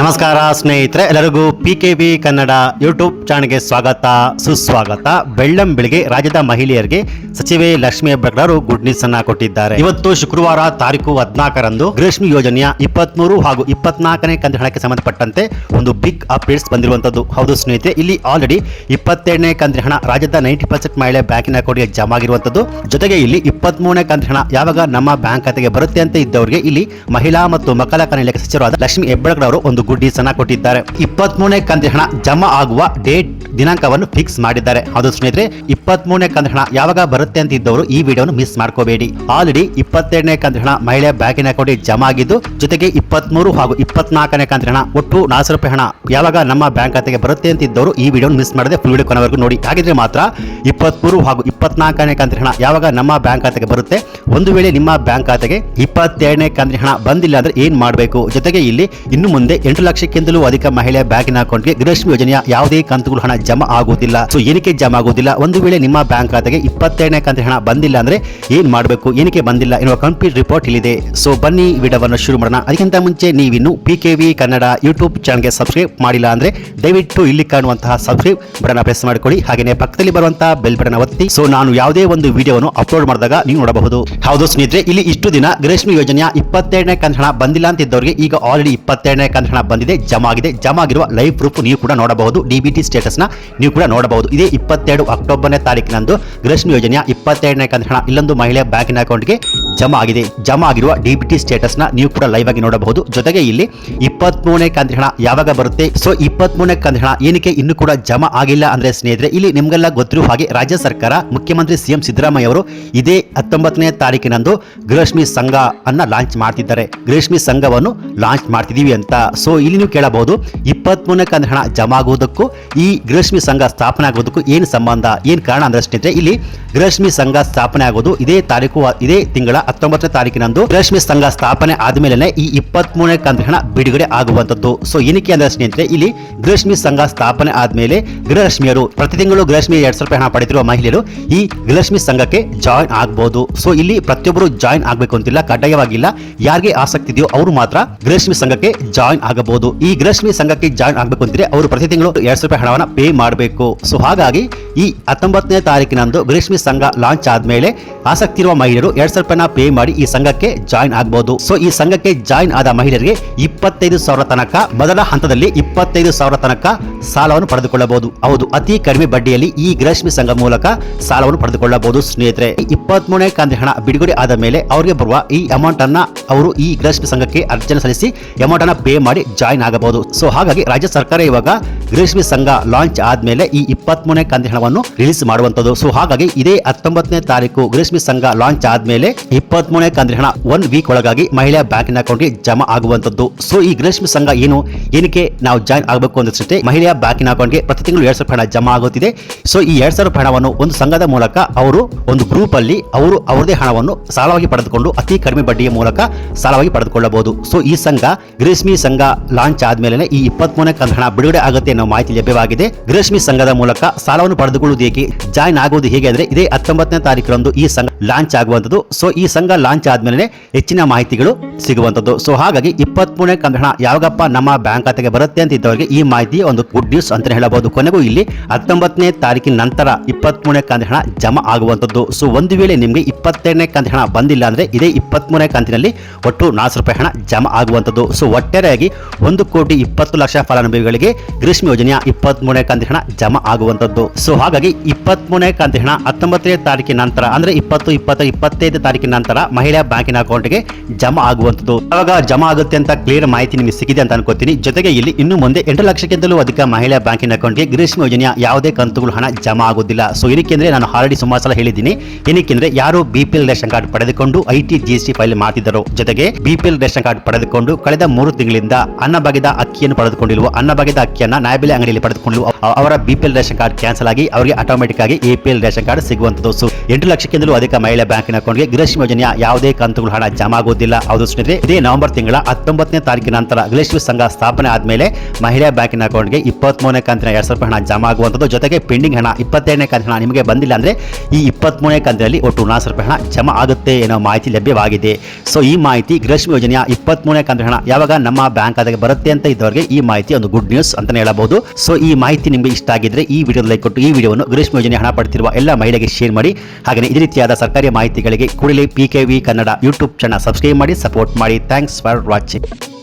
ನಮಸ್ಕಾರ ಸ್ನೇಹಿತರೆ, ಎಲ್ಲರಿಗೂ P K B Kannada YouTube ಚಾನಲ್ಗೆ ಸ್ವಾಗತ, ಸುಸ್ವಾಗತ. ಬೆಳ್ಳಂ ಬೆಳಿಗ್ಗೆ ರಾಜ್ಯದ ಮಹಿಳೆಯರಿಗೆ ಸಚಿವೆ ಲಕ್ಷ್ಮಿ ಹೆಬ್ಬಾಳ್ಕರ್ ಗುಡ್ ನ್ಯೂಸ್ ಅನ್ನ ಕೊಟ್ಟಿದ್ದಾರೆ. ಇವತ್ತು ಶುಕ್ರವಾರ ತಾರೀಕು ಹದಿನಾಲ್ಕರಂದು ಗೃಹಲಕ್ಷ್ಮಿ ಯೋಜನೆಯ ಇಪ್ಪತ್ಮೂರು ಹಾಗೂ ಇಪ್ಪತ್ನಾಲ್ಕನೇ ಕಂತು ಹಣಕ್ಕೆ ಸಂಬಂಧಪಟ್ಟಂತೆ ಒಂದು ಬಿಗ್ ಅಪ್ಡೇಟ್ಸ್ ಬಂದಿರುವಂತದ್ದು. ಹೌದು ಸ್ನೇಹಿತರೆ, ಇಲ್ಲಿ ಆಲ್ರೆಡಿ ಇಪ್ಪತ್ತೆರಡನೇ ಕಂತಿನ ಹಣ ರಾಜ್ಯದ ನೈಂಟಿ ಪರ್ಸೆಂಟ್ ಮಹಿಳೆ ಬ್ಯಾಂಕಿನ ಅಕೌಂಟ್ಗೆ ಜಮಾ ಆಗಿರುವಂತದ್ದು. ಜೊತೆಗೆ ಇಲ್ಲಿ ಇಪ್ಪತ್ಮೂರನೇ ಕಂತಿನ ಹಣ ಯಾವಾಗ ನಮ್ಮ ಬ್ಯಾಂಕ್ ಖಾತೆಗೆ ಬರುತ್ತೆ ಅಂತ ಇದ್ದವರಿಗೆ ಇಲ್ಲಿ ಮಹಿಳಾ ಮತ್ತು ಮಕ್ಕಳ ಇಲಾಖೆ ಸಚಿವರಾದ ಲಕ್ಷ್ಮಿ ಹೆಬ್ಬಾಳ್ಕರ್ ಒಂದು ಗುಡ್ ನ್ಯೂಸ್ ಅನ್ನ ಕೊಟ್ಟಿದ್ದಾರೆ. ಇಪ್ಪತ್ಮೂರನೇ ಕಂತಿನ ಹಣ ಜಮಾ ಆಗುವ ಡೇಟ್ ದಿನಾಂಕವನ್ನು ಫಿಕ್ಸ್ ಮಾಡಿದ್ದಾರೆ. ಅದು ಸ್ನೇಹಿತರೆ, ಇಪ್ಪತ್ಮೂರನೇ ಕಂತಿನ ಹಣ ಯಾವಾಗ ಬರುತ್ತೆ ಅಂತ ಇದ್ದವರು ಈ ವಿಡಿಯೋನು ಮಿಸ್ ಮಾಡ್ಕೋಬೇಡಿ. ಆಲ್ರೆಡಿ ಇಪ್ಪತ್ತೆರಡನೇ ಕಂತಿನ ಹಣ ಮಹಿಳೆ ಬ್ಯಾಂಕಿನ ಅಕೌಂಟ್ ಜಮಾ ಆಗಿದ್ದು, ಜೊತೆಗೆ ಇಪ್ಪತ್ಮೂರು ಹಾಗೂ ಇಪ್ಪತ್ನಾಲ್ಕನೇ ಕಂತಿನ ಹಣ ಒಟ್ಟು ನಾಲ್ಕು ರೂಪಾಯಿ ಹಣ ಯಾವಾಗ ನಮ್ಮ ಬ್ಯಾಂಕ್ ಖಾತೆಗೆ ಬರುತ್ತೆ ಅಂತ ಇದ್ದವರು ಈ ವಿಡಿಯೋ ಮಿಸ್ ಮಾಡದೆ ಫುಲ್ ವಿಡಿಯೋ ಕೊನೆವರೆಗೂ ನೋಡಿ. ಹಾಗಿದ್ರೆ ಮಾತ್ರ ಇಪ್ಪತ್ಮೂರು ಹಾಗೂ ಇಪ್ಪತ್ನಾಲ್ಕನೇ ಕಂತಿನ ಹಣ ಯಾವಾಗ ನಮ್ಮ ಬ್ಯಾಂಕ್ ಖಾತೆಗೆ ಬರುತ್ತೆ? ಒಂದು ವೇಳೆ ನಿಮ್ಮ ಬ್ಯಾಂಕ್ ಖಾತೆಗೆ ಇಪ್ಪತ್ತೆರಡನೇ ಕಂತಿನ ಹಣ ಬಂದಿಲ್ಲ ಅಂದ್ರೆ ಏನ್ ಮಾಡಬೇಕು? ಜೊತೆಗೆ ಇಲ್ಲಿ ಇನ್ನು ಮುಂದೆ ಎಂಟು ಲಕ್ಷಕ್ಕಿಂತಲೂ ಅಧಿಕ ಮಹಿಳೆ ಬ್ಯಾಂಕಿನ ಅಕೌಂಟ್ಗೆ ಗೃಹಲಕ್ಷ್ಮಿ ಯೋಜನೆಯ ಯಾವುದೇ ಕಂತುಗಳು ಹಣ ಜಮಾ ಆಗುವುದಿಲ್ಲ. ಸೊ ಏನಕ್ಕೆ ಜಮಾ ಆಗುವುದಿಲ್ಲ? ಒಂದು ವೇಳೆ ನಿಮ್ಮ ಬ್ಯಾಂಕ್ ಖಾತೆಗೆ ಇಪ್ಪತ್ತೆರಡನೇ ಕಂತಿನ ಹಣ ಬಂದಿಲ್ಲ ಅಂದ್ರೆ ಏನ್ ಮಾಡಬೇಕು? ಏನಕ್ಕೆ ಬಂದಿಲ್ಲ ಎನ್ನುವ ಕಂಪ್ಲೀಟ್ ರಿಪೋರ್ಟ್ ಇಲ್ಲಿದೆ. ಸೊ ಬನ್ನಿ ವಿಡಿಯೋವನ್ನು ಶುರು ಮಾಡೋಣ. ಅದಕ್ಕಿಂತ ಮುಂಚೆ ನೀವಿನ್ನು P K V Kannada YouTube ಚಾನಲ್ಗೆ ಸಬ್ಸ್ಕ್ರೈಬ್ ಮಾಡಿಲ್ಲ ಅಂದ್ರೆ ದಯವಿಟ್ಟು ಇಲ್ಲಿ ಕಾಣುವಂತಹ ಸಬ್ಸ್ಕ್ರೈಬ್ ಬಟನ್ ಪ್ರೆಸ್ ಮಾಡಿಕೊಳ್ಳಿ. ಹಾಗೆಯೇ ಪಕ್ಕದಲ್ಲಿ ಬರುವಂತಹ ಬೆಲ್ ಬಟನ್ ಒತ್ತಿ. ಸೊ ನಾನು ಯಾವುದೇ ಒಂದು ವಿಡಿಯೋವನ್ನು ಅಪ್ಲೋಡ್ ಮಾಡಿದಾಗ ನೀವು ನೋಡಬಹುದು. ಹೌದು ಸ್ನೇಹಿತರೆ, ಇಲ್ಲಿ ಇಷ್ಟು ದಿನ ಗೃಹಲಕ್ಷ್ಮಿ ಯೋಜನೆಯ ಇಪ್ಪತ್ತೆರಡನೇ ಕಂತ ಹಣ ಬಂದಿಲ್ಲ ಅಂತ ಇದ್ದವರಿಗೆ ಈಗ ಆಲ್ರೆಡಿ ಇಪ್ಪತ್ತೆರಡನೇ ಕಂತ ಹಣ ಬಂದಿದೆ, ಜಮ ಆಗಿದೆ. ಜಮಾ ಆಗಿರುವ ಲೈವ್ ಪ್ರೂಫ್ ನೀವು ಕೂಡ ನೋಡಬಹುದು. ಡಿಬಿಟಿ ಟಿ ಸ್ಟೇಟಸ್ನ ನೀವು ಕೂಡ ನೋಡಬಹುದು. ಇದೇ ಇಪ್ಪತ್ತೆರಡು ಅಕ್ಟೋಬರ್ನೇ ತಾರೀಕಿನಂದು ಗೃಹಲಕ್ಷ್ಮಿ ಯೋಜನೆಯ ಇಪ್ಪತ್ತೆರಡನೇ ಕಂತ ಹಣ ಇಲ್ಲೊಂದು ಮಹಿಳೆಯ ಬ್ಯಾಂಕಿನ ಅಕೌಂಟ್ಗೆ ಜಮಾ ಆಗಿದೆ ಜಮಾ ಆಗಿರುವ ಡಿಬಿಟಿ ಸ್ಟೇಟಸ್ನ ನೀವು ಕೂಡ ಲೈವ್ ಆಗಿ ನೋಡಬಹುದು. ಜೊತೆಗೆ ಇಲ್ಲಿ ಇಪ್ಪತ್ಮೂರನೇ ಕಂತಿನ ಹಣ ಯಾವಾಗ ಬರುತ್ತೆ? ಸೊ ಇಪ್ಪತ್ಮೂರನೇ ಕಂತಿನ ಹಣ ಏನಕ್ಕೆ ಇನ್ನು ಕೂಡ ಜಮಾ ಆಗಿಲ್ಲ ಅಂದ್ರೆ ಸ್ನೇಹಿತರೆ, ಇಲ್ಲಿ ನಿಮ್ಗೆಲ್ಲ ಗೊತ್ತಿರುವ ಹಾಗೆ ರಾಜ್ಯ ಸರ್ಕಾರ, ಮುಖ್ಯಮಂತ್ರಿ ಸಿಎಂ ಸಿದ್ದರಾಮಯ್ಯ ಅವರು ಇದೇ ಹತ್ತೊಂಬತ್ತನೇ ತಾರೀಕಿನಂದು ಗೃಹಲಕ್ಷ್ಮಿ ಸಂಘ ಅನ್ನ ಲಾಂಚ್ ಮಾಡ್ತಿದ್ದಾರೆ. ಗೃಹಲಕ್ಷ್ಮಿ ಸಂಘವನ್ನು ಲಾಂಚ್ ಮಾಡ್ತಿದೀವಿ ಅಂತ. ಸೊ ಇಲ್ಲಿ ನೀವು ಕೇಳಬಹುದು, ಇಪ್ಪತ್ಮೂರನೇ ಕಂತಿನ ಹಣ ಜಮಾ ಆಗುವುದಕ್ಕೂ, ಈ ಗೃಹಲಕ್ಷ್ಮಿ ಸಂಘ ಸ್ಥಾಪನೆ ಆಗೋದಕ್ಕೂ ಏನು ಸಂಬಂಧ, ಏನು ಕಾರಣ ಅಂದ್ರೆ ಸ್ನೇಹಿತರೆ, ಇಲ್ಲಿ ಗೃಹಲಕ್ಷ್ಮಿ ಸಂಘ ಸ್ಥಾಪನೆ ಆಗೋದು ಇದೇ ತಾರೀಕು, ಇದೇ ತಿಂಗಳ ಹತ್ತೊಂಬತ್ತನೇ ತಾರೀಕಿನಂದು ರೇಷ್ಮೆ ಸಂಘ ಸ್ಥಾಪನೆ ಆದ್ಮೇಲೆ ಈ ಇಪ್ಪತ್ಮೂರನೇ ಕಂತಿನ ಹಣ ಬಿಡುಗಡೆ ಆಗುವಂತದ್ದು ಸೊ ಏನಕ್ಕೆ ಅಂದ್ರೆ ಸ್ನೇಹಿತರೆ, ಇಲ್ಲಿ ಗೃಹಲಕ್ಷ್ಮಿ ಸಂಘ ಸ್ಥಾಪನೆ ಆದ್ಮೇಲೆ ಗೃಹಲಕ್ಷ್ಮಿಯರು ಪ್ರತಿ ತಿಂಗಳು ಗೃಹಲಕ್ಷ್ಮಿ ಎರಡ್ ಸಾವಿರ ರೂಪಾಯಿ ಹಣ ಪಡೆದಿರುವ ಮಹಿಳೆಯರು ಈ ಗೃಹಲಕ್ಷ್ಮಿ ಸಂಘಕ್ಕೆ ಜಾಯಿನ್ ಆಗಬಹುದು ಸೊ ಇಲ್ಲಿ ಪ್ರತಿಯೊಬ್ಬರು ಜಾಯಿನ್ ಆಗಬೇಕು ಅಂತಿಲ್ಲ, ಕಡ್ಡಾಯವಾಗಿಲ್ಲ. ಯಾರಿಗೆ ಆಸಕ್ತಿ ಇದೆಯೋ ಅವರು ಮಾತ್ರ ಗೃಹಲಕ್ಷ್ಮಿ ಸಂಘಕ್ಕೆ ಜಾಯಿನ್ ಆಗಬಹುದು. ಈ ಗೃಹಲಕ್ಷ್ಮಿ ಸಂಘಕ್ಕೆ ಜಾಯಿನ್ ಆಗಬೇಕು ಅಂದ್ರೆ ಅವರು ಪ್ರತಿ ತಿಂಗಳು ಎರಡ್ ಸಾವಿರ ರೂಪಾಯಿ ಹಣವನ್ನು ಪೇ ಮಾಡಬೇಕು. ಸೊ ಹಾಗಾಗಿ ಈ ಹತ್ತೊಂಬತ್ತನೇ ತಾರೀಕಿನಂದು ಗೃಹಲಕ್ಷ್ಮಿ ಸಂಘ ಲಾಂಚ್ ಆದ್ಮೇಲೆ ಆಸಕ್ತಿ ಇರುವ ಮಹಿಳೆಯರು ಎರಡ್ ಸಾವಿರ ರೂಪಾಯಿನ ಪೇ ಮಾಡಿ ಈ ಸಂಘಕ್ಕೆ ಜಾಯಿನ್ ಆಗಬಹುದು ಸೊ ಈ ಸಂಘಕ್ಕೆ ಜಾಯಿನ್ ಆದ ಮಹಿಳೆಯರಿಗೆ ಇಪ್ಪತ್ತೈದು ಸಾವಿರ ತನಕ, ಮೊದಲ ಹಂತದಲ್ಲಿ ಇಪ್ಪತ್ತೈದು ಸಾವಿರ ತನಕ ಸಾಲವನ್ನು ಪಡೆದುಕೊಳ್ಳಬಹುದು. ಹೌದು, ಅತಿ ಕಡಿಮೆ ಬಡ್ಡಿಯಲ್ಲಿ ಈ ಗೃಹಲಕ್ಷ್ಮಿ ಸಂಘ ಮೂಲಕ ಸಾಲವನ್ನು ಪಡೆದುಕೊಳ್ಳಬಹುದು. ಸ್ನೇಹಿತರೆ ಇಪ್ಪತ್ಮೂರನೇ ಕಂತಿನ ಹಣ ಬಿಡುಗಡೆ ಆದ ಮೇಲೆ ಅವರಿಗೆ ಬರುವ ಈ ಅಮೌಂಟ್ ಅನ್ನ ಅವರು ಈ ಗೃಹಲಕ್ಷ್ಮಿ ಸಂಘಕ್ಕೆ ಅರ್ಜನೆ ಸಲ್ಲಿಸಿ ಅಮೌಂಟ್ ಅನ್ನ ಪೇ ಮಾಡಿ ಜಾಯಿನ್ ಆಗಬಹುದು. ಸೊ ಹಾಗಾಗಿ ರಾಜ್ಯ ಸರ್ಕಾರ ಇವಾಗ ಗೃಹಲಕ್ಷ್ಮಿ ಸಂಘ ಲಾಂಚ್ ಆದ್ಮೇಲೆ ಈ ಇಪ್ಪತ್ಮೂರನೇ ಕಂತಿನ ಹಣವನ್ನು ರಿಲೀಸ್ ಮಾಡುವಂತದ್ದು ಸೊ ಹಾಗಾಗಿ ಇದೇ ಹತ್ತೊಂಬತ್ತನೇ ತಾರೀಕು ರೇಷ್ಮೆ ಸಂಘ ಲಾಂಚ್ ಆದ್ಮೇಲೆ ಇಪ್ಪತ್ಮೂರನೇ ಕಂತಿನ ಹಣ ಒನ್ ವೀಕ್ ಒಳಗಾಗಿ ಮಹಿಳಾ ಬ್ಯಾಂಕಿನ ಅಕೌಂಟ್ಗೆ ಜಮಾ ಆಗುವಂತದ್ದು ಸೊ ಈ ರೇಷ್ಮೆ ಸಂಘ ಏನು? ಏನಕ್ಕೆ ನಾವು ಜಾಯಿನ್ ಆಗಬೇಕು ಅಂದ್ರೆ ಮಹಿಳೆಯ ಬ್ಯಾಂಕಿನ ಅಕೌಂಟ್ಗೆ ಪ್ರತಿ ತಿಂಗಳು ಎರಡ್ ಸಾವಿರ ಹಣ ಜಮಾ ಆಗುತ್ತಿದೆ. ಸೊ ಈ ಎರಡ್ ಸಾವಿರ ಹಣವನ್ನು ಒಂದು ಸಂಘದ ಮೂಲಕ ಅವರು ಒಂದು ಗ್ರೂಪ್ ಅಲ್ಲಿ ಅವರು ಅವರದೇ ಹಣವನ್ನು ಸಾಲವಾಗಿ ಪಡೆದುಕೊಂಡು ಅತಿ ಕಡಿಮೆ ಬಡ್ಡಿಯ ಮೂಲಕ ಸಾಲವಾಗಿ ಪಡೆದುಕೊಳ್ಳಬಹುದು. ಸೊ ಈ ಸಂಘ ಗ್ರೇಷ್ಮಿ ಸಂಘ ಲಾಂಚ್ ಆದ್ಮೇಲೆ ಈ ಇಪ್ಪತ್ಮೂರನೇ ಕಂತ ಹಣ ಬಿಡುಗಡೆ ಆಗುತ್ತೆ ಅನ್ನೋ ಮಾಹಿತಿ ಲಭ್ಯವಾಗಿದೆ. ಗೃಹಲಕ್ಷ್ಮಿ ಸಂಘದ ಮೂಲಕ ಸಾಲವನ್ನು ಪಡೆದುಕೊಳ್ಳುವುದು ಹೇಗೆ? ಜಾಯಿನ್ ಆಗುವುದು ಹೇಗೆ ಅಂದ್ರೆ ಇದೇ ಹತ್ತೊಂಬತ್ತನೇ ತಾರೀಕರಂದು ಈ ಸಂಘ ಲಾಂಚ್ ಆಗುವಂತದ್ದು ಸೊ ಈ ಸಂಘ ಲಾಂಚ್ ಆದ್ಮೇಲೆ ಹೆಚ್ಚಿನ ಮಾಹಿತಿಗಳು ಸಿಗುವಂತದ್ದು ಸೊ ಹಾಗಾಗಿ ಇಪ್ಪತ್ತ್ ಮೂರನೇ ಹಣ ಯಾವಾಗಪ್ಪ ನಮ್ಮ ಬ್ಯಾಂಕ್ ಖಾತೆಗೆ ಬರುತ್ತೆ ಅಂತ ಇದ್ದವರಿಗೆ ಈ ಮಾಹಿತಿ ಒಂದು ಗುಡ್ ನ್ಯೂಸ್ ಅಂತ ಹೇಳಬಹುದು. ಕೊನೆಗೂ ಇಲ್ಲಿ ಹತ್ತೊಂಬತ್ತನೇ ತಾರೀಕಿನ ನಂತರ ಇಪ್ಪತ್ತ್ ಮೂರನೇ ಹಣ ಜಮಾ ಆಗುವಂತದ್ದು ಸೊ ಒಂದು ವೇಳೆ ನಿಮಗೆ ಇಪ್ಪತ್ತೆರಡನೇ ಕಂದಣ ಹಣ ಬಂದಿಲ್ಲ ಅಂದ್ರೆ ಇದೇ ಇಪ್ಪತ್ಮೂರನೇ ಕಂತಿನಲ್ಲಿ ಒಟ್ಟು ನಾಲ್ಕು ರೂಪಾಯಿ ಹಣ ಜಮಾ ಆಗುವಂತದ್ದು ಸೊ ಒಟ್ಟಾರೆಯಾಗಿ ಒಂದು ಕೋಟಿ ಇಪ್ಪತ್ತು ಲಕ್ಷ ಫಲಾನುಭವಿಗಳಿಗೆ ಗೃಹಲಕ್ಷ್ಮಿ ಯೋಜನೆಯ ಇಪ್ಪತ್ಮೂರನೇ ಕಂತಿನ ಹಣ ಜಮಾ ಆಗುವಂತದ್ದು ಸೊ ಹಾಗಾಗಿ ಇಪ್ಪತ್ಮೂರನೇ ಕಂತಿನ ಹಣ ಹತ್ತೊಂಬತ್ತನೇ ತಾರೀಕಿನ ನಂತರ, ಅಂದ್ರೆ ಇಪ್ಪತ್ತು ಇಪ್ಪತ್ತು ಇಪ್ಪತ್ತೈದು ತಾರೀಕಿನ ನಂತರ ಮಹಿಳಾ ಬ್ಯಾಂಕಿನ ಅಕೌಂಟ್ಗೆ ಜಮಾ ಆಗುವಂತದ್ದು ಅವಾಗ ಜಮಾ ಆಗುತ್ತೆ ಅಂತ ಕ್ಲಿಯರ್ ಮಾಹಿತಿ ನಿಮಗೆ ಸಿಗಿದೆ ಅಂತ ಅನ್ಕೋತೀನಿ. ಜೊತೆಗೆ ಇಲ್ಲಿ ಇನ್ನು ಮುಂದೆ ಎಂಟು ಲಕ್ಷಕ್ಕಿಂತಲೂ ಅಧಿಕ ಮಹಿಳಾ ಬ್ಯಾಂಕಿನ ಅಕೌಂಟ್ಗೆ ಗ್ರೀಷ್ಮ ಯೋಜನೆಯ ಯಾವುದೇ ಕಂತುಗಳು ಹಣ ಜಮಾ ಆಗುವುದಿಲ್ಲ. ಸೊ ಏನಕ್ಕೆಂದ್ರೆ ನಾನು ಆಲ್ರೆಡಿ ಸುಮಾರು ಸಲ ಹೇಳಿದ್ದೀನಿ. ಏನಕ್ಕೆಂದ್ರೆ ಯಾರು ಬಿಪಿಎಲ್ ರೇಷನ್ ಕಾರ್ಡ್ ಪಡೆದುಕೊಂಡು I T, G S T file ಮಾಡ್ತಿದ್ದರು. ಜೊತೆಗೆ ಬಿಪಿಎಲ್ ರೇಷನ್ ಕಾರ್ಡ್ ಪಡೆದುಕೊಂಡು ಕಳೆದ ಮೂರು ತಿಂಗಳಿಂದ ಅನ್ನಭಾಗ್ಯದ ಅಕ್ಕಿಯನ್ನು ಪಡೆದುಕೊಂಡಿರುವ ಅನ್ನಭಾಗ್ಯದ ಅಕ್ಕಿಯನ್ನ ನ್ಯಾಯಬೆಲೆ ಅಂಗಡಿಯಲ್ಲಿ ಪಡೆದುಕೊಂಡು ಅವರ ಬಿಪಿಎಲ್ ರೇಷನ್ ಕಾರ್ಡ್ ಕ್ಯಾನ್ಸಲ್ ಆಗಿ ಅವರಿಗೆ ಆಟೋಮೆಟಿಕ್ ಆಗಿ ಎಪಿಎಲ್ ರೇಷನ್ ಕಾರ್ಡ್ ಸಿಗುವಂತದ್ದು ಸೊ, ಎಂಟು ಲಕ್ಷಕ್ಕಿಂತಲೂ ಅಧಿಕ ಮಹಿಳಾ ಬ್ಯಾಂಕಿನ ಅಕೌಂಟ್ಗೆ ಗೃಹಲಕ್ಷ್ಮಿ ಯೋಜನೆಯ ಯಾವುದೇ ಕಂತುಗಳು ಹಣ ಜಮಾ ಆಗುವುದಿಲ್ಲ ಸ್ನೇಹಿತರೆ, ಇದೇ ನವೆಂಬರ್ ತಿಂಗಳ ಹತ್ತೊಂಬತ್ತನೇ ತಾರೀಕಿನ ನಂತರ ಸಂಘ ಸ್ಥಾಪನೆ ಆದಮೇಲೆ ಮಹಿಳಾ ಬ್ಯಾಂಕಿನ ಅಕೌಂಟ್ಗೆ ಇಪ್ಪತ್ಮೂರನೇ ಕಂತಿನ ಎರಡ್ ಸಾವಿರ ಹಣ ಜಮಾ ಆಗುವಂಥದ್ದು. ಜೊತೆಗೆ ಪೆಂಡಿಂಗ್ ಹಣ ಇಪ್ಪತ್ತೆರಡನೇ ಕಂತಿನ ಹಣ ನಿಮಗೆ ಬಂದಿಲ್ಲ ಅಂದ್ರೆ ಈ ಇಪ್ಪತ್ಮೂರನೇ ಕಂತಿನಲ್ಲಿ ಒಟ್ಟು ನಾಲ್ಕು ರೂಪಾಯಿ ಹಣ ಜಮಾ ಆಗುತ್ತೆ ಎನ್ನುವ ಮಾಹಿತಿ ಲಭ್ಯವಾಗಿದೆ. ಸೊ, ಈ ಮಾಹಿತಿ ಗೃಹಲಕ್ಷ್ಮಿ ಯೋಜನೆಯ ಇಪ್ಪತ್ಮೂರನೇ ಕಂತಿನ ಹಣ ಯಾವಾಗ ನಮ್ಮ ಬ್ಯಾಂಕ್ ಖಾತೆಗೆ ಬರುತ್ತೆ ಅಂತ ಇದ್ದವರಿಗೆ ಈ ಮಾಹಿತಿ ಒಂದು ಗುಡ್ ನ್ಯೂಸ್ ಅಂತಾನೆ ಹೇಳಬಹುದು. ಸೊ ಈ ಮಾಹಿತಿ ನಿಮಗೆ ಇಷ್ಟ ಆಗಿದ್ರೆ ಈ ವಿಡಿಯೋ ಲೈಕ್ ಕೊಟ್ಟು ಈ ವಿಡಿಯೋವನ್ನು ಗ್ರೀಷ್ಮ ಯೋಜನೆ ಹಣ ಪಡ್ತಿರುವ ಎಲ್ಲ ಮಹಿಳೆಗೆ ಶೇರ್ ಮಾಡಿ. ಹಾಗೆ ಇದೇ ರೀತಿಯಾದ ಸರ್ಕಾರಿ ಮಾಹಿತಿಗಳಿಗೆ ಕೂಡಲೇ P Kannada YouTube channel subscribe ಮಾಡಿ ಸಪೋರ್ಟ್ ಮಾಡಿ. Thanks for watching